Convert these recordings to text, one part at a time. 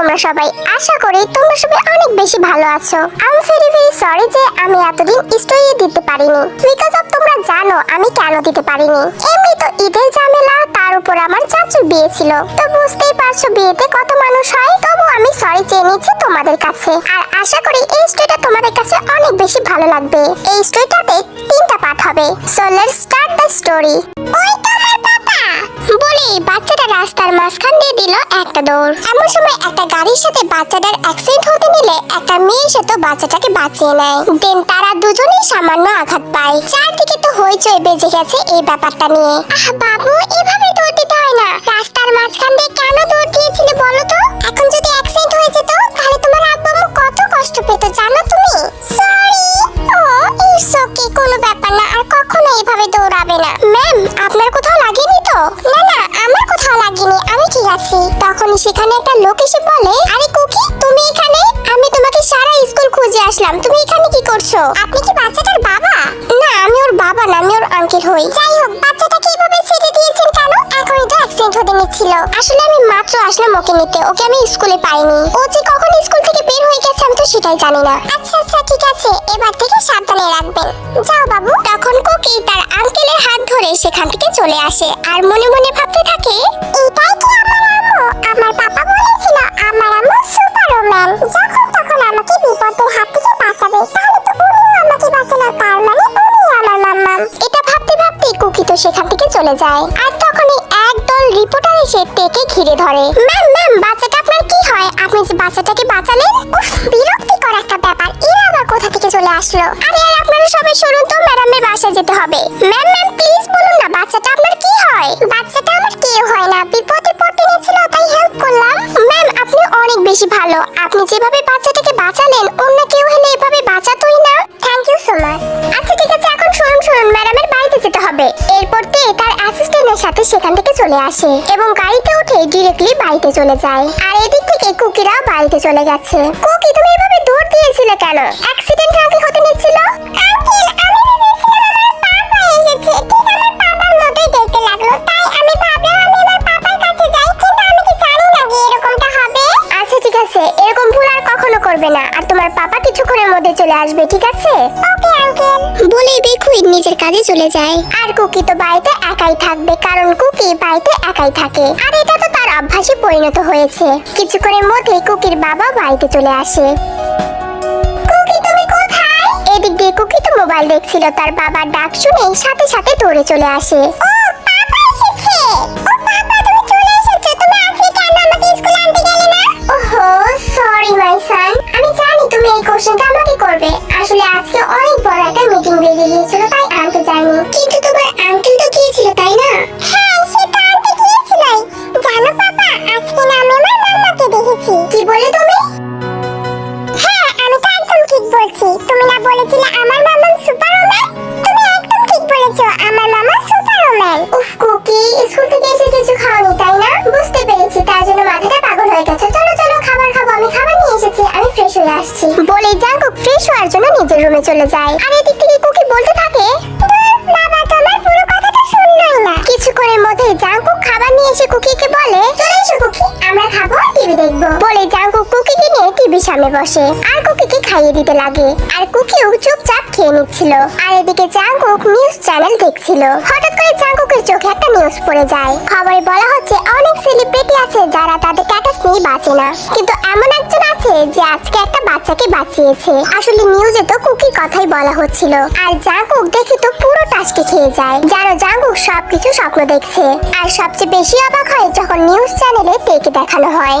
তোমরা সবাই আশা করি তোমরা সবাই অনেক বেশি ভালো আছো। আমি ভেরি ভেরি সরি যে আমি এতদিন স্টোরি দিতে পারিনি। বিকজ অফ তোমরা জানো আমি কেন দিতে পারিনি। এমনি তো ঈদের ঝামেলা, তার উপর আমার চাচুর বিয়ে ছিল। তো বুঝতেই পারছ বিয়েতে কত মানুষ হয়, তবু আমি সরি চেয়ে নিচ্ছি তোমাদের কাছে। আর আশা করি এই স্টোরিটা তোমাদের কাছে অনেক বেশি ভালো লাগবে। এই স্টোরিটাতে তিনটা পার্ট হবে। So let's start the story ওই তো বলি বাচ্চাটা রাস্তার মাঝখান দিয়ে দিল একটা দৌড়। এমন সময় একটা গাড়ির সাথে বাচ্চাটার অ্যাক্সিডেন্ট হতে নিলে একটা মেয়ে এসে তো বাচ্চাটাকে বাঁচিয়ে নেয়। দেন তারা দুজনেই সামান্য আঘাত পায়। চারদিকে তো হইচই বেজে গেছে এই ব্যাপারটা নিয়ে। আহ বাবু, এভাবে দৌড় দিতে হয় না। রাস্তার মাঝখান দিয়ে সেখানে একটা লোক এসে বলে, আরে কুকি, তুমি এখানে? আমি তোমাকে সারা স্কুল খুঁজে আসলাম। তুমি এখানে কি করছ? আপনি কি বাচ্চাটার বাবা? না, আমি ওর বাবা না, আমি ওর আঙ্কেল হই। যাই হোক বাচ্চাটাকে এভাবে ছেড়ে দিয়েছেন কেন? এখনই তো অ্যাক্সিডেন্ট হতে নিচ্ছিল। আসলে আমি মাত্র আসলাম ওকে নিতে। ওকে আমি স্কুলে পাইনি। ও যে কখন স্কুল থেকে বের হয়ে গেছে আমি তো সেটাই জানি না। আচ্ছা আচ্ছা ঠিক আছে। এবার থেকে সাবধানে রাখবেন। যাও বাবু। তখন কুকি তার আঙ্কেলের হাত ধরে সেখান থেকে চলে আসে। আর মনে মনে ভাবতে থাকে এটাই চলে আসে এবং গাড়িতে উঠে ডিরেক্টলি বাড়িতে চলে যায়। আর এদিক থেকে কুকিরাও বাড়িতে চলে গেছে। কুকি, তুমি এভাবে দৌড় দিয়েছিলে কেন? অ্যাক্সিডেন্ট আগে হতে নিচ্ছিল আঙ্কেল, আমি ভেবেছিলাম আমার পা হয়ে ঠিক করবে না। আর তোমার পাপা কিছুক্ষণের মধ্যে চলে আসবে ঠিক আছে? Okay uncle. বলেই বেকুই নিজের কাজে চলে যায়। আর কুকি তো বাড়িতে একাই থাকবে কারণ কুকি বাড়িতে একাই থাকে। আর এটা তো তার অভ্যাসে পরিণত হয়েছে। কিছুক্ষণের মধ্যে কুকির বাবা বাড়িতে চলে আসে। এদিক দিয়ে কুকি তো মোবাইল দেখছিল তার বাবার ডাক শুনে সাথে সাথে দৌড়ে চলে আসে। ও পাপা এসেছে! ও পাপা তুমি চলে এসেছ? তুমি আজকে কেন আমাকে স্কুলে আনতে গেলে না? ওহো সরি মাই তুমি এই কোশ্চেনটা আমাকে করবে। আসলে আজকে অনেক বড় একটা মিটিং বেজে গিয়েছিল তাই আনতে যাইনি কিন্তু তোমার আঙ্কেল তো গিয়েছিল তাই না? হ্যাঁ সে তো আনতে গিয়েছিলই। জানো পাপা আজকে না আমি আমার মাম্মাকে দেখেছি। কি বলে তুমি? হ্যাঁ আমি তো একদম ঠিক বলছি। তুমি না বলেছিলে আমার মামা সুপারম্যান তুমি একদম ঠিক বলেছ আমার মামা সুপারম্যান উফ কুকি স্কুল থেকে এসে কিছু খাওনি তাই না? বুঝতে পেরেছি তার জন্য মাথাটা পাগল হয়ে গেছে। চলো ফ্রেশ হয়ে আসছি। বলে ফ্রেশ হওয়ার জন্য নিজের রুমে চলে যায়। আর এদিক থেকে কুকি বলতে থাকে বাবা, তোমার পুরো কথাটা শুনলাই না। কিছুক্ষণের মধ্যে জাঙ্কুক খাবার নিয়ে এসে কুকিকে বলে, চলে এসো কুকি, আমরা খাব টিভি দেখব। বলে জাঙ্কুক কুকিকে নিয়ে টিভির সামনে বসে। আর কুকিকে খাইয়ে দিতে লাগে। আর কুকিও চুপচাপ খেয়ে নিচ্ছিল। আর এদিকে জাঙ্কুক নিউজ চ্যানেল দেখছিল। হঠাৎ করে জাঙ্কুকের চোখে একটা নিউজ পড়ে যায়। খবরে বলা হচ্ছে, অনেক সেলিব্রিটি আছে যারা তাদের স্ট্যাটাস নিয়ে বাঁচে না। কিন্তু এমন একজন আছে যে আজকে একটা বাচ্চাকে বাঁচিয়েছে। আসলে নিউজে তো কুকির কথাই বলা হচ্ছিল। আর জাঙ্কুক দেখে তো পুরো টাসকে খেয়ে যায়। জানো জাঙ্কুক সবকিছু স্বপ্ন দেখছে। আর সবচেয়ে বেশি অবাক হয় যখন নিউজ চ্যানেলে তেকে দেখানো হয়।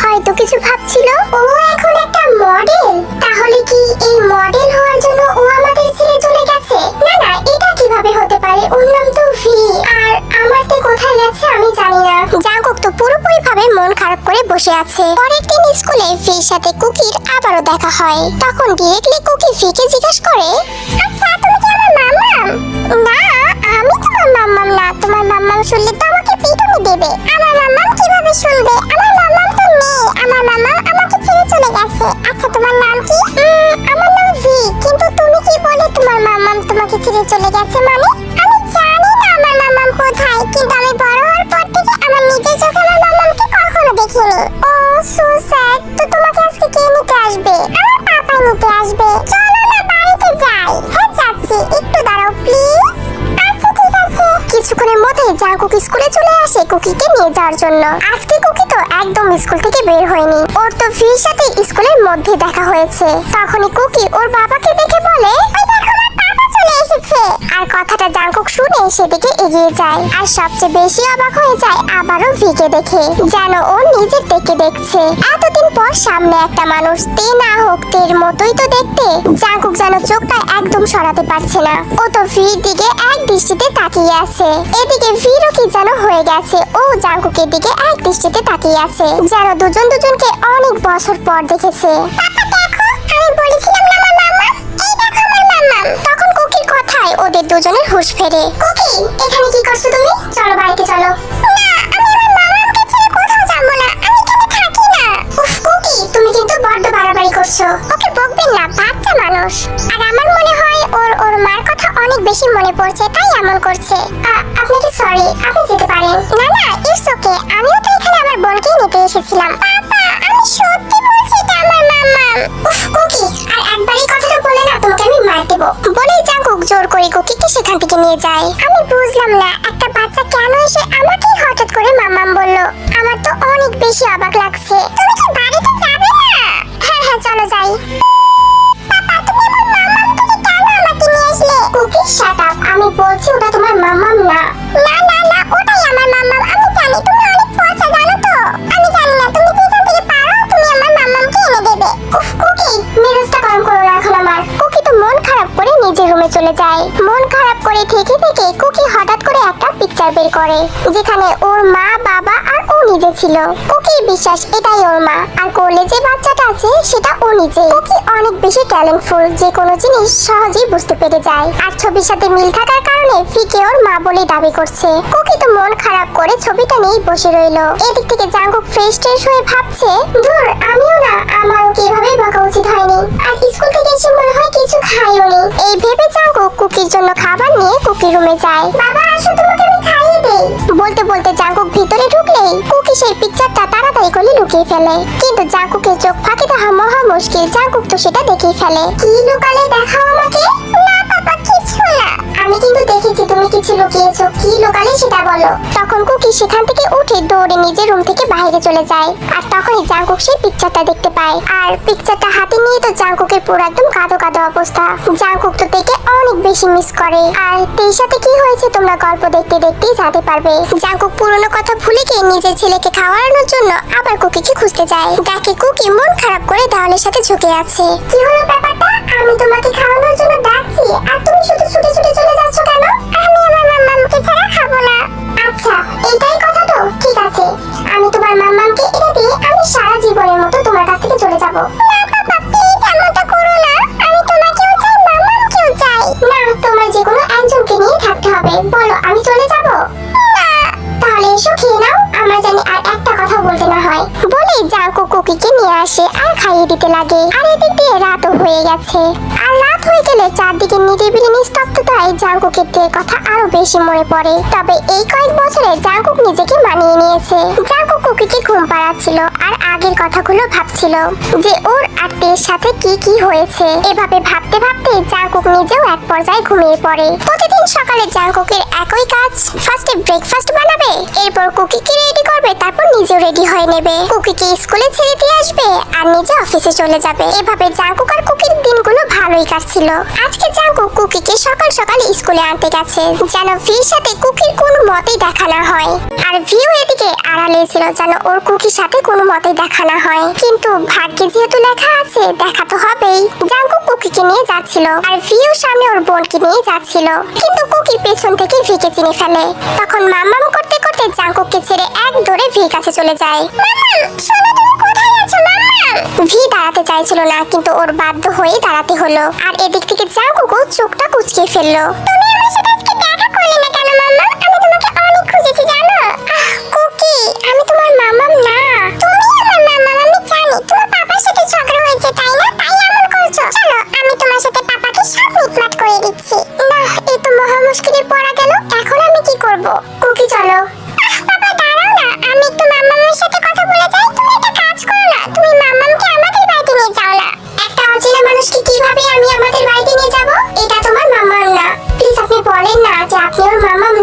হয়তো কিছু ভাবছিল, ও এখন একটা মডেল তাহলে কি এই মডেল হওয়ার জন্য ও আমাদের ছেড়ে চলে গেছে? না না, এটা কীভাবে হতে পারে? ওর নাম তো ভি আর আমার তো কোথায় গেছে আমি জানি না। জাঙ্কুক তো পুরোপুরি ভাবে মন খারাপ করে বসে আছে। পরের দিন স্কুলে ফির সাথে কুকির আবারও দেখা হয়। তখন ডিরেক্টলি কুকি ফিকে জিজ্ঞেস করে ছেড়ে চলে গেছে মানে আমি জানি না আমার মাম্মাম কোথায়, কিন্তু আমি বড় হওয়ার পর থেকে আমার নিজের চোখে আমার মাম্মামকে কখনো দেখিনি। ও সো স্যাড তো তোমাকে আজকে কে নিতে আসবে? আমার পাপা নিতে আসবে। চলো না, বাড়িতে যাই। হ্যাঁ যাচ্ছি। একটু দাঁড়াও প্লিজ আচ্ছা ঠিক আছে। কিছুক্ষণের মধ্যে যা কুকি স্কুলে চলে আসে কুকিকে নিয়ে যাওয়ার জন্য। আজকে কুকি তো একদম স্কুল থেকে বের হয়নি। ওর তো ফির সাথে স্কুলের মধ্যে দেখা হয়েছে। তখনই কুকি ওর বাবাকে শুনে সেদিকে এগিয়ে যায়। আর সবচেয়ে বেশি অবাক হয়ে যায় আবারও ভিকে দেখে, যেন ও নিজের দিকে দেখছে। এতদিন পর সামনে একটা মানুষ তে না হোক তের মতোই তো দেখতে জাঙ্কুক যেন চোখটা একদম সরাতে পারছে না। ও তো ভির দিকে এক দৃষ্টিতে তাকিয়ে আছে। এদিকে ভিরও কি যেন হয়ে গেছে, ও জাঙ্কুকের দিকে এক দৃষ্টিতে তাকিয়ে আছে, যেন দুজন দুজনকে অনেক বছর পর দেখেছে। দেখো, আমি বলেছিলাম না আমার মামা? এই দেখো আমার মামা। কথায় ওদের দুজনের হুঁশ ফেরে। কুকি এখানে কি করছ তুমি? চলো বাড়িতে চলো। না আমি আমার মামাকে ছেড়ে কোথাও যাব না আমি এখানে থাকি না। উফ কুকি তুমি কিন্তু বড্ড বাড়াবাড়ি করছ। ওকে বকবেন না বাচ্চা মানুষ। আর আমার মনে হয় ওর ওর মার কথা অনেক বেশি মনে পড়ছে তাই এমন করছে। আপনাকে সরি আপনি যেতে পারেন। না না ইটস ওকে আমিও তো এখানে আমার বোনকে নিতে এসেছিলাম। সেখান থেকে নিয়ে যায়। আমি বুঝলাম না, একটা বাচ্চা কেন এসে আমাকে হঠাৎ করে মামাম বলল। আমার তো অনেক বেশি অবাক লাগছে। তুমি করে, যেখানে ওর মা, বাবা আর ও নিজে ছিল। কুকির বিশ্বাস এটাই ওর মা। আর কোলে যে বাচ্চাটা আছে, সেটা ও নিজে কুকি অনেক বেশি ট্যালেন্টফুল যে কোনো জিনিস সহজেই বুঝতে পেরে যায়। আর ছবির সাথে মিল থাকার কারণে ফিকে ওর মা বলে দাবি করছে। কুকি তো মন খারাপ করে ছবিটা নিয়েই বসে রইল। এদিক থেকে জাঙ্কুক ফ্রেশ ট্রেশ হয়ে ভাবছে, ধুর, আমিও না, আমারও কি এভাবে বকা উচিত হয়নি। আর স্কুল থেকে এসে মনে হয় কিছু খাইও নি এই ভেবে জাঙ্কুক কুকির জন্য খাবার নিয়ে কুকির রুমে যায়। বাবা, আসো তোমাকে আমি খাইয়ে দেই বলতে বলতে জাঙ্কুক ভিতরে ঢুকলেই কুকি সেই পিকচারটা তাড়াতাড়ি করে লুকিয়ে ফেলে। কিন্তু জাঙ্কুকের চোখ ফাঁকি দেখা মহা মুশকিল। জাঙ্কুক তো সেটা দেখেই ফেলে। কি লুকালে দেখাও আমাকে? না না। আমি কিন্তু দেখেছি তুমি কিছু লুকিয়েছো কি সেটা বলো। তখন কুকি সেখান থেকে উঠে দৌড়ে নিজের রুম থেকে বাইরে চলে যায়। আর তখনই সেই পিকচারটা দেখতে পায়। আর পিকচারটা হাতে নিয়ে তো পুরো একদম কাঁদো কাঁদো অবস্থা। তো দেখে অনেক বেশি মিস করে। আর তের সাথে কি হয়েছে তোমরা গল্প দেখতে দেখতেই জানতে পারবে। জাঙ্কুক পুরনো কথা ভুলে গিয়ে নিজের ছেলেকে খাওয়ানোর জন্য আবার কুকিকে খুঁজতে যায়। দেখে কুকি মন খারাপ করে দেওয়ালের সাথে ঝুঁকে আছে। কি হলো ব্যাপারটা? আমি তোমাকে খাওয়ানোর জন্য ডাকছি, আর তুমি শুধু ছুটে ছুটে চলে যাচ্ছ কেন? আমি আমার মাম্মামকে ছাড়া খাব না। আচ্ছা এটাই কথা তো, ঠিক আছে। আমি তোমার মাম্মামকে এটা দিয়ে আমি সারা জীবনের মতো তোমার কাছ থেকে চলে যাব। না বাবা প্লিজ এমনটা করো না। আমি তোমাকেও চাই, মাম্মামকেও চাই। না, তোমার যে কোনো একজনকে নিয়ে থাকতে হবে। বলো, আমি চলে যাব? তাহলে এসো খেয়ে নাও। আমরা জানি আর একটা কথা বলতে না হয়। বলেই জাঙ্কু কুকিকে নিয়ে আসে, আর খাইয়ে দিতে লাগে। আর এদিক দিয়ে রাতও হয়ে গেছে। আর হয়ে গেলে চারদিকে নিরিবিলি নিস্তব্ধতায় জাঙ্কুকের দিয়ে কথা আরও বেশি মনে পড়ে। তবে এই কয়েক বছরে জাঙ্কুক নিজেকে মানিয়ে নিয়েছে। জাঙ্কুক কুকিকে ঘুম পাড়াচ্ছিল আর আগের কথাগুলো ভাবছিল যে ওর আত্মীয়ের সাথে কি কি হয়েছে। এভাবে ভাবতে ভাবতে জাঙ্কুক নিজেও এক পর্যায়ে ঘুমিয়ে পড়ে। প্রতিদিন সকালে জাঙ্কুকের একই কাজ ফার্স্টে ব্রেকফাস্ট বানাবে, এরপর কুকিকে রেডি করবে, তারপর নিজেও রেডি হয়ে নেবে। কুকিকে স্কুলে ছেড়ে দিয়ে আসবে আর নিজে অফিসে চলে যাবে। এভাবে জাঙ্কুক আর কুকির দিনগুলো ভালোই কাটছিল আজকে জাঙ্কুক কুকিকে সকাল সকাল স্কুলে আনতে গেছে, যেন ভির সাথে কুকির কোনো মতেই দেখা না হয়। আর ভিউ এদিকে আড়ালে ছিল যেন ওর কুকির সাথে কোনো মতেই দেখা না হয়। কিন্তু ভাগ্যে যেহেতু লেখা আছে, দেখা তো হবেই। জাঙ্কু কুকিকে নিয়ে যাচ্ছিল, আর ভিউ সামনে ওর বোনকে নিয়ে যাচ্ছিল। কিন্তু কুকি পেছন থেকে ভিকে চিনে ফেলে। তখন মামাম করতে করতে জাঙ্কুককে ছেড়ে এক দৌড়ে ভির কাছে চলে যায়। ভি দাঁড়াতে চাইছিল না, কিন্তু ওর বাধ্য হয়ে দাঁড়াতে হলো। আর এদিক থেকে জাঙ্কুকও চোখটা কুচকে ফেলল। তুমি আমার সাথে আজকে দেখা করলে না কেন মামাম আমি তোমাকে অনেক খুঁজেছি, জানো? কুকি, আমি তোমার মামাম না। তুমি আমার মামাম, আমি জানি। তোমার পাপার সাথে ঝগড়া হয়েছে, তাই না? তাই এমন করছ। চলো, আমি তোমার সাথে পাপাকে সব মিটমাট করে দিচ্ছি। না এই তো মহা মুশকিলে পড়া গেল। এখন আমি কি করব? কুকি, চলো। বাবা দাঁড়াও না। আমি একটু মামামের সাথে কথা বলে যাই। তুমি একটা কাজ করো না। তুমি মামামকে আমাদের অচেনা মানুষকে কীভাবে আমি আমাদের বাড়িতে নিয়ে যাব, এটা তোমার মামার না। প্লিজ আপনি বলেন না যে আপনি ওর মামাম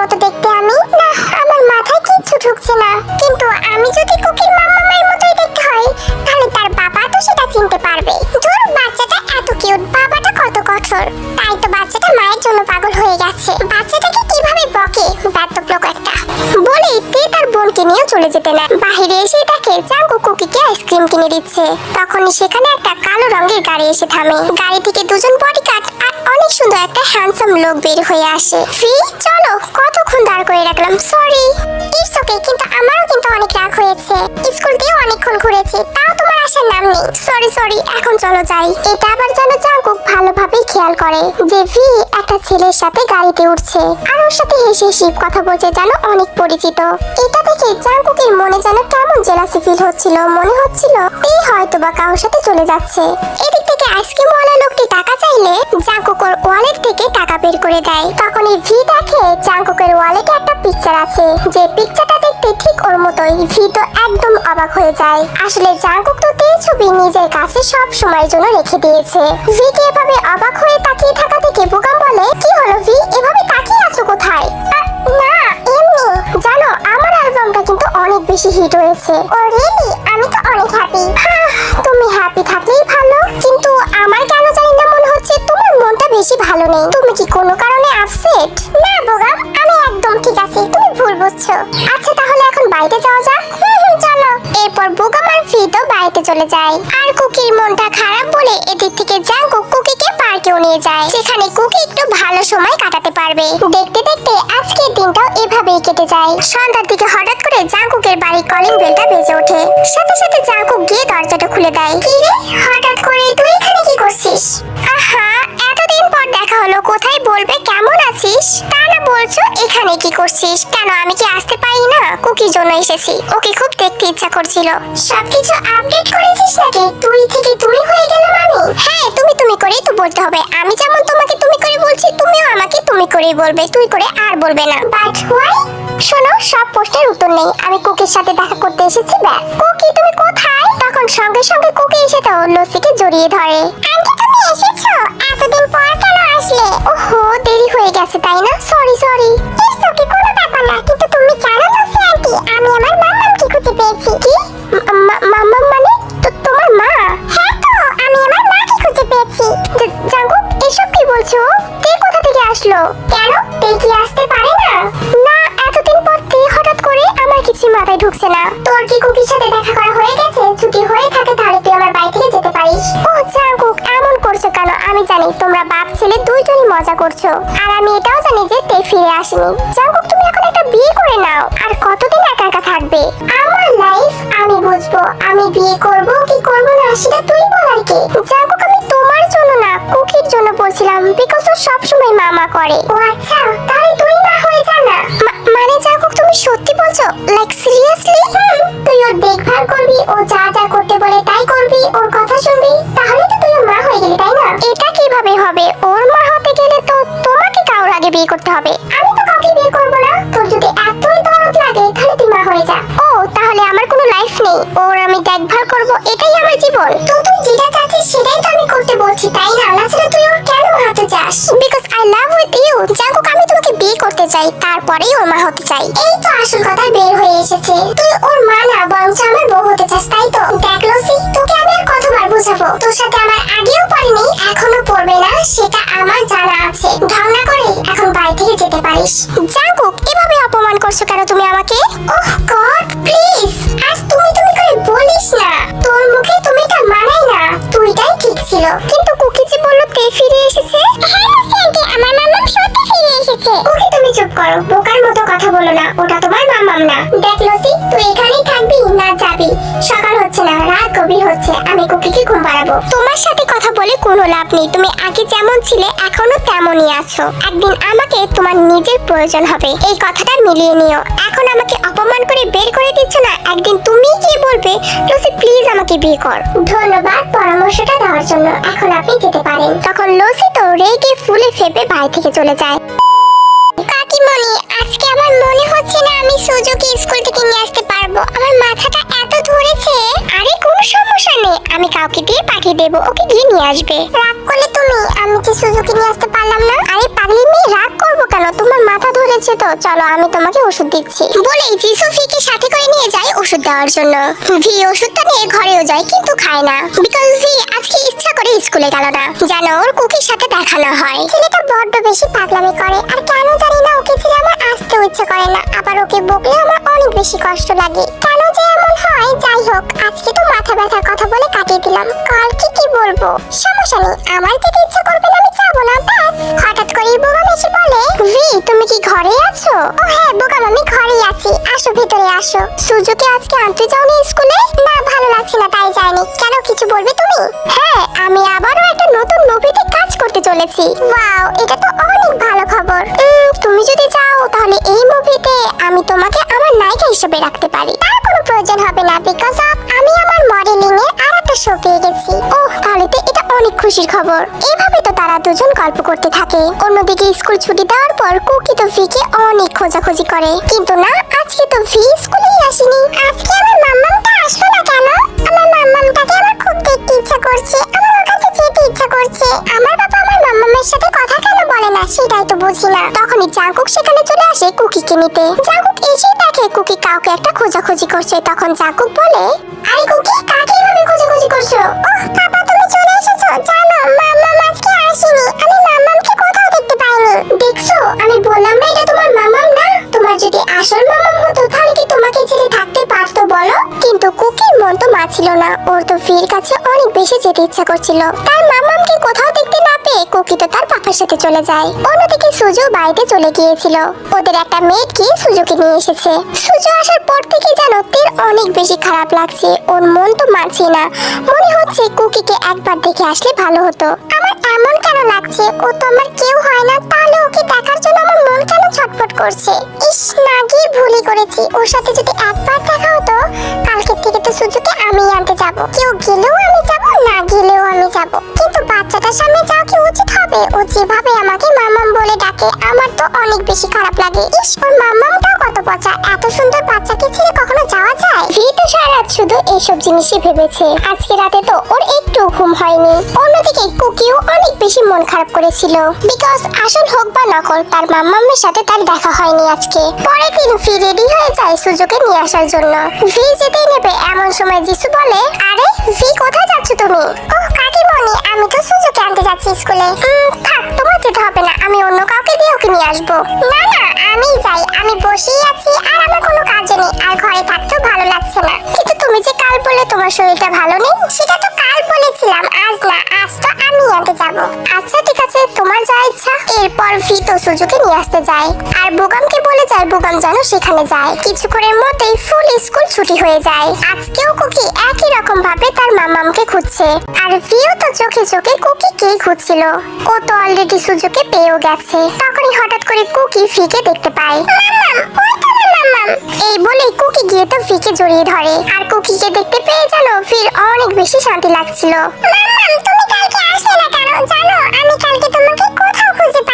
মতো দেখতে আমি? না, আমার মাথায় কিচ্ছু ঢুকছে না। কিন্তু আমি যদি কুকির মামামের মতোই দেখতে হয়, তাহলে তার বাবা তো সেটা চিনতে পারবে। ধুর, বাচ্চাটা এত কিউট, বাবাটা কত কঠোর। তাই তো বাচ্চাটা মায়ের জন্য পাগল হয়ে গেছে। বাচ্চাটাকে কীভাবে বকে? ব্যর্থ লোক একটা। বলে তে তার বোনকে নিয়ে চলে যেতে না বাহিরে এসে দেখে জাঙ্গু কুকিকে আইসক্রিম কিনে দিচ্ছে। তখনই সেখানে একটা কালো রঙের গাড়ি এসে থামে। গাড়ি থেকে দুজন বডিগার্ড আর অনেক সুন্দর একটা হ্যান্ডসাম লোক বের হয়ে আসে। ফি চলো কতক্ষণ দাঁড় করে রাখলাম সরি ইটস ওকে কিন্তু আমারও কিন্তু অনেক রাগ হয়েছে। স্কুল দিয়ে অনেকক্ষণ ঘুরেছি, তাও তোমার আসার নাম নেই। সরি সরি এখন চলো যাই। এটা আবার যেন জাঙ্কুক ভালোভাবে খেয়াল করে যে ভি একটা ছেলের সাথে গাড়িতে উঠছে, আর ওর সাথে হেসে হেসে কথা বলছে যেন অনেক পরিচিত। এটা দেখে জাঙ্কুকের মনে যেন জেলাসি ফিল হচ্ছিল মনে হচ্ছিল এই হয়তো বা কারোর সাথে চলে যাচ্ছে। এদিক থেকে আইসক্রিম ওয়ালা লোকটি টাকা চাইলে জাঙ্কুক ওর ওয়ালেট থেকে টাকা বের করে দেয়। তখন এই ভি দেখে জাঙ্কুকের ওয়ালেটে একটা পিকচার আছে। যে পিকচারটা দেখতে ঠিক ওর মতোই। ভি তো একদম অবাক হয়ে যায়। আসলে জাঙ্কুক তো এই ছবি নিজের কাছে সব সময়ের জন্য রেখে দিয়েছে। ভিকে এভাবে অবাক হয়ে তাকিয়ে থাকা থেকে বোকাম বলে কি হলো ভি এভাবে তাকিয়ে আছো কোথায়? আ, বেশি হিট হয়েছে। ও রিয়েলি আমি তো অনেক হ্যাপি তুমি হ্যাপি থাকলেই ভালো। কিন্তু আমার কেন জানি না মনে হচ্ছে তোমার মনটা বেশি ভালো নেই। তুমি কি কোনো কারণে আপসেট না বোগাম আমি একদম ঠিক আছি। তুমি ভুল বুঝছ। আচ্ছা তাহলে এখন বাইরে যাওয়া যাক। চলো। এরপর বোগাম আর ফ্রিতো বাড়িতে চলে যায়। আর কুকির মনটা খারাপ বলে এদিক থেকে জাঙ্কুক পার্কেও নিয়ে যায়। সেখানে কুকি একটু ভালো সময় কাটাতে পারবে। দেখতে দেখতে আজকের দিনটাও এভাবেই কেটে যায়। সন্ধ্যার দিকে হঠাৎ করে জাঙ্কুকের বাড়ি কলিং বেলটা বেজে ওঠে। সাথে সাথে জাঙ্কুক গিয়ে দরজাটা খুলে দেয়। কি রে হঠাৎ করে তুই এখানে কি করছিস? আহা পর দেখা হলো, কোথায় বলবে, কেমন আছিস? তা না বলছো, এখানে কি করছিস? কেন, আমি কি আসতে পারি না? কুকির জন্য এসেছি। ওকে খুব দেখতে ইচ্ছা করছিল। সবকিছু আপডেট করেছিস নাকি? তুই থেকে তুমি হয়ে গেল মানে? হ্যাঁ তুমি তুমি করেই তো বলতে হবে। আমি যেমন তোমাকে তুমি করে বলছি, তুমিও আমাকে তুমি করেই বলবে। তুই করে আর বলবে না। বাট হোয়াই শোনো, সব পোস্টের উত্তর নেই। আমি কুকির সাথে দেখা করতে এসেছি, ব্যাস। কুকি, তুমি কোথায়? তখন সঙ্গে সঙ্গে কুকি এসে তো লসিকে জড়িয়ে ধরে। আন্টি কেন ওহো, দেরি হয়ে গেছে, তাই না? সরি সরি ইটস ওকে কোনো ব্যাপার না, কিন্তু তুমি জানো লসি আন্টি আমি আমার মাম্মামকে খুঁজে পেয়েছি, কি? মাম্মাম মানে? তো তোমার মা? হ্যাঁ তো, আমি আমার মাকে খুঁজে পেয়েছি। জাঙ্গু এসব কি বলছো? তে কোথা থেকে আসলো? কেন? তে কি আসতে পারে না? না, এতদিন পর তে হঠাৎ করে আমার কিছু মাথায় ঢুকছে না। তোর কি কুকির সাথে দেখা করা হয়ে গেছে? যদি হয়ে থাকে জানো তোমরা বাপ ছেলে দুইজনই মজা করছ। আর আমি এটাও জানি যে তে ফিরে আসেনি। জাঙ্কুক তুমি এখন একটা বিয়ে করে নাও। আর কতদিন একা একা থাকবে? আমার লাইফ আমি বুঝব। আমি বিয়ে করব কি করব না সেটা তুই বল আর কি। জাঙ্কুক আমি তোমার জন্য না, কুকির জন্য বলছিলাম। বিকজ ও সবসময় মামা করে। ও আচ্ছা তাহলে তুই না হয়ে যা না। মানে জাঙ্কুক তুমি সত্যি বলছো? লাইক সিরিয়াসলি তুই ওর দেখভাল করবি, ও যা যা করতে বলে তাই করবি, ওর কথা শুনবি, তাহলে হবে। ওর মা হতে গেলে তো তোমাকে কারোর আগে বিয়ে করতে হবে। আমি তো কাউকে বিয়ে করব না। তোর যদি এতই দরদ লাগে, তাহলে তুই মা হয়ে যা। ও, তাহলে আমার কোনো লাইফ নেই। ওর আমি দেখভাল করব, এটাই আমার জীবন। তো তুই যেটা চাচ্ছিস, সেটাই তো আমি করতে বলছি, তাই না? তাছাড়া তুই ওর কেন হতে চাস because I love with you Jungkook আমি তোমাকে বিয়ে করতে চাই, তারপরেই ওর মা হতে চাই। এই তো আসল কথা, বের হয়ে এসেছে। তুই ওর মা না, বরঞ্চ আমার বউ হতে চাস, তাই তো? দেখ লসি তোকে আমি আর কতবার বোঝাবো? তোর সাথে আমার আগেও পড়েনি এখনও পড়বে না সেটা আমার জানা আছে ঢঙ্গা করে এখন বাড়ি থেকে যেতে পারিস। জাঙ্কুক এভাবে অপমান করছ কেন তুমি আমাকে? Oh god please. আজ তুমি তুমি করে বলিস না। তোর মুখে তুমি তুমিটা মানাই না। তুইটাই ঠিক ছিল। কিন্তু কুকি যে বলল তে ফিরে এসেছে? হ্যাঁ আমার মামা সত্যি ফিরে এসেছে। চুপ করো বোকার মতো কথা বলো না ওটা তোমার মামাম না। দেখ লসি তুই এখানেই থাকবি না যাবি? সকাল হচ্ছে না রাত গভীর হচ্ছে আমি কুকিকে ঘুম পাড়াবো। তোমার সাথে কথা বলে কোনো লাভ নেই তুমি আগে যেমন ছিলে এখনও তেমনই আছো। একদিন আমাকে তোমার নিজের প্রয়োজন হবে এই কথাটা মিলিয়ে নিও। এখন আমাকে অপমান করে বের করে দিচ্ছ না একদিন তুমি কি বলবে লসি প্লিজ আমাকে বিয়ে কর। ধন্যবাদ পরামর্শটা দেওয়ার জন্য এখন আপনি যেতে পারেন। তখন লসি তো রেগে ফুলে ফেপে বাড়ি থেকে চলে যায়। আমি স্কুল থেকে নিয়ে আসতে পারব। আমার মাথাটা এত ধরেছে, আরে কোনো সমস্যা নেই। আমি কাউকে দিয়ে পাঠিয়ে দেবো, ওকে গিয়ে নিয়ে আসবে। রাগ করলে আমি যে সুজুকে নিয়ে আসতে পারলাম না, আরে পাগলি মেয়ে, রাগ করব কেন? তোমার মাথা ধরেছে তো। চলো, আমি তোমাকে ওষুধ দিচ্ছি। বলেই জিসু ফিকে সাথে করে নিয়ে যায় ওষুধ দেওয়ার জন্য। ভি ওষুধটা নিয়ে ঘরেও যায়, কিন্তু খায় না। বিকজ ভি আজকে ইচ্ছা করে স্কুলে গেল না, যেন ওর কুকির সাথে দেখা না হয়। ছেলেটা বড্ড বেশি পাগলামি করে, আর কেন জানি না ওকে ছেড়ে আমার আসতেও ইচ্ছে করে না। আবার ওকে বকলে আমার অনেক বেশি কষ্ট লাগে। কেন যে এমন হয়, যাই হোক, আজকে তো মাথা ব্যথার কথা বলে কাটিয়ে দিলাম। কালকে কি বলব? সমস্যা নেই, আমার যেতে ইচ্ছা করবে না, আমি যাব না, ব্যাস। হঠাৎ করে বোগাম এসে বলে ভি তুমি কি ঘরে আছো? ও হ্যাঁ বোগাম আমি ঘরেই আছি। আসো, ভিতরে আসো। সুজুকে আজকে আনতে যাওনি স্কুলে? না, ভালো লাগছে না, তাই যাইনি কেন, কিছু বলবে তুমি? হ্যাঁ আমি আবারও একটা নতুন মুভিতে কাজ করতে চলেছি। ওয়াও, এটা তো অনেক ভালো খবর। তুমি যদি চাও তাহলে এই মুভিতে আমি তোমাকে আমার নায়িকা হিসেবে রাখতে পারি। তার কোনো প্রয়োজন হবে না বিকজ আমি আমার মডেলিং এর আর একটা শো পেয়ে গেছি। ওহ, তাহলে তো অনেক খুশির খবর। এভাবে তো তারা দুজন গল্প করতে থাকে। অন্যদিকে স্কুল ছুটি দেওয়ার পর কুকি তো ভিকে অনেক খোঁজাখুঁজি করে। কিন্তু না, আজকে তো ভি স্কুলেই আসেনি। আজকে আমার মাম্মামটা আসলো না কেন? আমার মাম্মামটাকে আমার খুব দেখতে ইচ্ছা করছে। আমার ওর কাছে যেতে ইচ্ছা করছে। আমার বাবা আমার মাম্মামের সাথে কথা কেন বলে না, সেটাই তো বুঝি না। তখনই জাঙ্কুক সেখানে চলে আসে কুকিকে নিতে। জাঙ্কুক এসেই দেখে কুকি কাউকে একটা খোঁজাখুঁজি করছে। তখন জাঙ্কুক বলে, আরে কুকি, কাকে এভাবে খোঁজাখুঁজি করছ? ওহ এসেছ জানো মাম্মাম আজকে আসেনি। আমি মাম্মামকে কোথাও দেখতে পাইনি। দেখছ, আমি বললাম না, এটা তোমার মামাম না? তোমার যদি আসল মাম্মাম হতো, তাহলে কি তোমাকে ছেড়ে থাকতে কুকির মন তো মাছিল না। ওর তো ফির কাছে অনেক বেশি যেতে ইচ্ছা করছিল। তার মাম্মামকে কোথাও দেখতে না পেয়ে কুকি তো তার পাপার সাথে চলে যায়। অন্যদিকে সুজু বাড়িতে চলে গিয়েছিল। ওদের একটা মেয়েট গিয়ে সুজুকে নিয়ে এসেছে। সুজু আসার পর থেকে যেন তের অনেক বেশি খারাপ লাগছে। ওর মন তো মানছে না। মনে হচ্ছে কুকিকে একবার দেখে আসলে ভালো হতো। আমার এমন কেন লাগছে? ও তো আমার কেউ হয় না। তাহলে ওকে দেখার জন্য আমার মন কেন ছটফট করছে? ইস, না গিয়ে ভুলই করেছি। ওর সাথে যদি একবার দেখা হতো কালকে থেকে তো সুজুকে আমি আনতে যাব? কেউ গেলেও আমি যাব, না গেলেও আমি যাব। কিন্তু বাচ্চাটার সামনে যাওয়া কি উচিত হবে? ও যেভাবে আমাকে মামাম বলে ডাকে, আমার তো অনেক বেশি খারাপ লাগে। ইস, ওর মামামটাও কত পচা। এত সুন্দর বাচ্চাকে ছেড়ে কখনো যাওয়া যায় তো সারারাত শুধু এইসব জিনিসই ভেবেছে। আজকে রাতে তো ওর একটু ঘুম হয়নি। অন্যদিকে কুকিও অনেক বেশি মন খারাপ করেছিল। বিকজ আসল হোক বা নকল তার মাম্মামের সাথে তার দেখা হয়নি আজকে। পরের দিন ভি রেডি হয়ে যায় সুযোগে নিয়ে আসার জন্য। ভি যেতেই নেবে এমন সময় যিশু বলে, আরে ভি কোথায় যাচ্ছ তুমি? ও কাকিমণি, আমি তো সুযোগে আনতে যাচ্ছি স্কুলে। থাক, তোমার যেতে হবে না, আমি অন্য কাউকে দিয়ে ওকে নিয়ে আসব। না না আমি যাই, আমি বসেই আছি, আর আমার কোনো কাজ নেই, আর ঘরে থাকতেও ভালো লাগছে না। কিন্তু তুমি যে কাল বলে তোমার শরীরটা ভালো নেই, সেটা তো কাল বলেছিলাম, আজ না, আজ তো আমি আনতে যাব। ইচ্ছা এরপর ফি তো সুজুকে নিয়ে আসতে যায়। আর বুগামকে বলে যায়, বুগাম যেন সেখানে যায়। কিছুক্ষণের মধ্যেই ফুল স্কুল ছুটি হয়ে যায়। আজকেও কুকি একই রকম ভাবে তার মামামকে খুঁজছে। আর ফিও তো চোখে চোখে কুকি কে খুঁজছিল। ও তো অলরেডি সুজুকে পেয়েও গেছে। তখনই হঠাৎ করে কুকি ফিকে দেখতে পায়। এই বলে কুকি গিয়ে তো ফিকে জড়িয়ে ধরে। আর কুকিকে দেখতে পেয়ে জানো ফির অনেক বেশি শান্তি লাগছিল। মামাম, তুমি কালকে আসলে না কেন? জানো, আমি কালকে তোমাকে কোথাও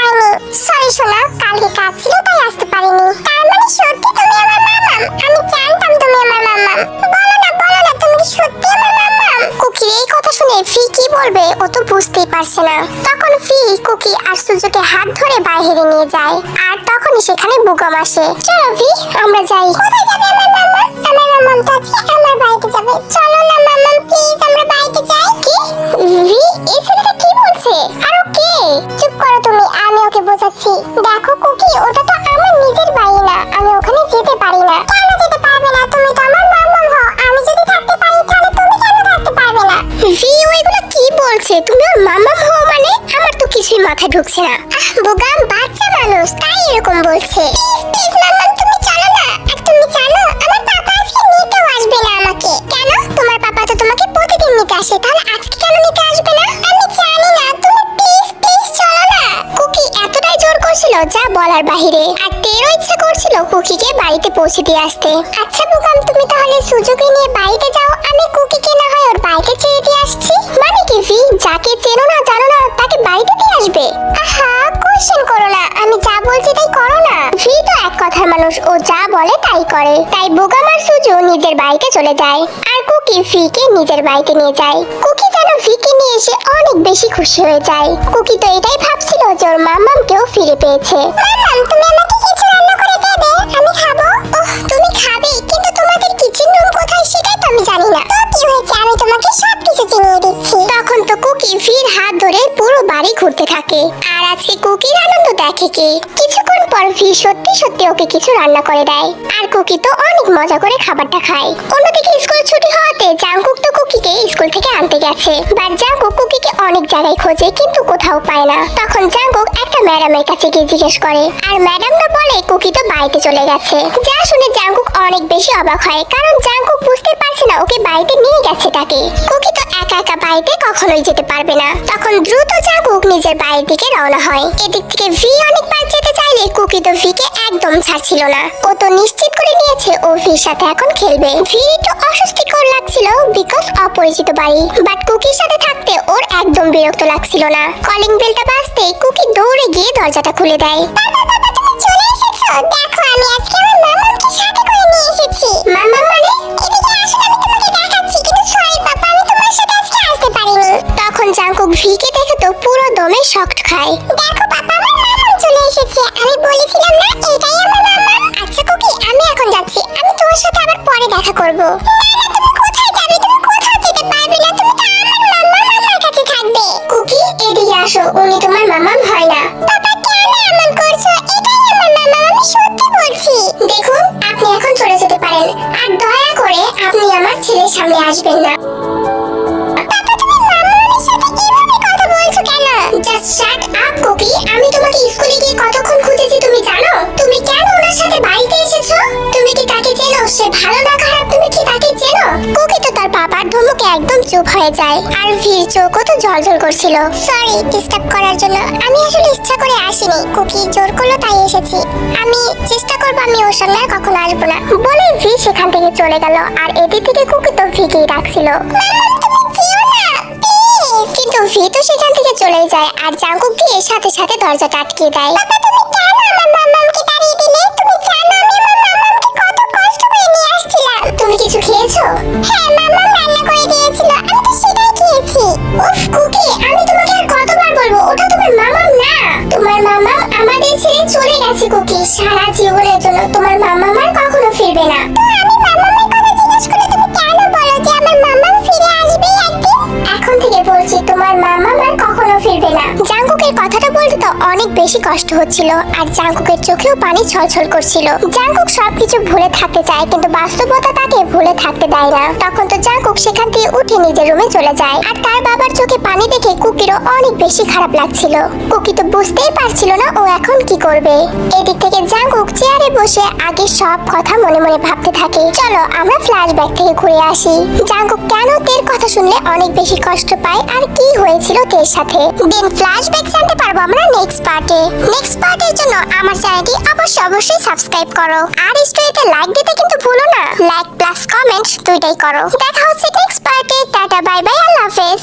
পাইনি সরি সোনা কালকে কাজ ছিল তাই আসতে পারিনি। তার মানে সত্যি তুমি আমার মামাম আমি জানতাম তুমি আমার মামাম বলো না বলো না, তুমি কি সত্যি আমার মামাম কুকির এই কথা শুনে ফি কি বলবে, ও তো বুঝতেই পারছে না। তখন ফি কুকি আর সুজুকে হাত ধরে বাইরে নিয়ে যায়, আর তখনই সেখানে বুগম আসে। চলো ফি, আমরা যাই। কোথায় যাবে আমার মামা? আমার মামাম তো আজকে আমার বাড়িতে যাবে। চলো না মামাম প্লিজ আমরা বাড়িতে যাই। কি? ভি এই ছেলেটা কি বলছে? আর কে? চুপ করো তুমি ওটা তো আমার নিজের বাড়ি না আমি ওখানে যেতে পারি না। কেন যেতে পারবে না? তুমি তো আমার মামাম হও আমি যদি থাকতে পারি তাহলে তুমি কেন থাকতে পারবে না? ভি ওইগুলো কি বলছে? তুমি ওর মামাম হও মানে? আমার তো কিছুই মাথায় ঢুকছে না। আহ, বোগাম বাচ্চা মানুষ তাই এরকম বলছে। করছিল যা বলার বাহিরে। আর তেরও ইচ্ছা করছিল কুকিকে বাড়িতে পৌঁছে দিয়ে আসতে। আচ্ছা বুকাম তুমি তাহলে সুযোগে নিয়ে বাড়িতে যাও। আমি কুকিকে না হয় ওর বাড়িতে ছেড়ে দিয়ে আসছি। মানে কি, ভি? যাকে চেনো না জানো না, তাকে বাড়িতে দিয়ে আসবে? আহা কোশ্চেন করো না। আমি যা বলছি তাই করো না। ভি তো এক কথার মানুষ, ও যা বলে তাই করে। তাই বোগাম আর সুজু নিজের বাড়িতে চলে যায়। আর কুকি ফিকে নিজের বাড়িতে নিয়ে যায়। কুকি যেন ফিকে নিয়ে এসে অনেক বেশি খুশি হয়ে যায়। কুকি তো এটাই ভাবছিল যে ওর মামামকেও ফিরে পেয়েছে। মামাম তুমি আমাকে কিছু রান্না করে দেবে আমি খাব। ওহ, তুমি খাবে, কিন্তু তোমাদের কিচেন রুম কোথায় সেটাই তো আমি জানি না। তো হয়েছে, আমি তোমাকে সব কিছু চিনিয়ে দিচ্ছি। তখন তো কুকি হাত ধরে পুরো বাড়ি ঘুরতে থাকে। আর আজকে কুকির আনন্দ দেখে কে? কিছুক্ষণ পর সত্যি সত্যি ওকে কিছু রান্না করে দেয়। আর কুকি তো অনেক মজা করে খাবারটা খায়। অন্যদিকে স্কুল ছুটি হওয়াতে তো কুকিকে স্কুল থেকে আনতে গেছে। বাট কুকিকে অনেক জায়গায় খোঁজে, কিন্তু কোথাও পায় না। তখন জাংকুক একটা ম্যাডামের কাছে গিয়ে জিজ্ঞেস করে, আর ম্যাডামটা বলে কুকি তো বাড়িতে চলে গেছে? যা শুনে জাংকুক অনেক বেশি অবাক হয়, কারণ জাংকুক বুঝতে পারছে না ওকে বাড়িতে নিয়ে গেছে তাকে। কুকি তো একা একা বাড়িতে কখনোই যেতে পারবে না। তখন দ্রুত জাংকুক নিজের বাড়ির দিকে রওনা হয়। এদিক থেকে ভি অনেকবার যেতে চাইলে কুকি তো ভিকে একদম ছাড়ছিল না। ও তো নিশ্চিত করে নিয়েছে ও ভির সাথে এখন খেলবে। ভি একটু অস্বস্তিকর লাগছিল বিকজ অপরিচিত বাড়ি। বাট কুকির সাথে থাকতে ওর একদম বিরক্ত লাগছিল না। কলিং বেলটা বাজতে কুকি দৌড়ে গিয়ে দরজাটা খুলে দেয়। দেখো আমি আজকে আমার মামাকে সাথে চুপ হয়ে যায়। আর ভিড় চোখও তো জলজল করছিল। সরি ডিস্টার্ব করার জন্য আমি আসলে ইচ্ছা করে আসিনি। কুকি জোর করল তাই এসেছি। আমি চেষ্টা করব আমি ওর সঙ্গে আর কখনো আসব না। বলে ভি সেখান থেকে চলে গেল। আর এদিক থেকে কুকি তো ভিকেই ডাকছিল। কিন্তু ভি তো সেখান থেকে চলে যায়। আর জাঙ্কুক গিয়ে সাথে সাথে দরজাটা আটকে দেয়। তুমি কেন আমার মামামকে তাড়িয়ে তোমার মামা আমাদের ছেড়ে চলে গেছে কুকি। সারা জীবনের জন্য তোমার মামা আর কখনো ফিরবে না। তো আমি বেশি কষ্ট হচ্ছিল আর জাঙ্কুকের চোখেও পানি ছলছল করছিল। জাঙ্কুক সবকিছু ভুলে থাকতে চায়, কিন্তু বাস্তবতা তাকে ভুলে থাকতে দেয় না। তখন তো জাঙ্কুক সেখান থেকে উঠে নিজের রুমে চলে যায় আর তার বাবার চোখে পানি দেখে কুকিরও অনেক বেশি খারাপ লাগছিল। কুকি তো বুঝতেই পারছিল না ও এখন কি করবে। এদিক থেকে জাঙ্কুক চেয়ারে বসে আগের সব কথা মনে মনে ভাবতে থাকে। চলো আমরা ফ্ল্যাশব্যাক থেকে ঘুরে আসি। জাঙ্কুক কেন তের কথা শুনলে অনেক বেশি কষ্ট পায় আর কি হয়েছিল তের সাথে? দেন ফ্ল্যাশব্যাক জানতে পারব আমরা নেক্সট পার্টে থাকে নেক্সট পার্টের জন্য আমার চ্যানেলটি অবশ্যই অবশ্যই সাবস্ক্রাইব করো। আর স্টোরিতে লাইক দিতে কিন্তু ভুলো না। লাইক প্লাস কমেন্ট দুইটাই করো। দেখা হচ্ছে নেক্সট পার্টে। টাটা বাই বাই আল্লাহ হাফেজ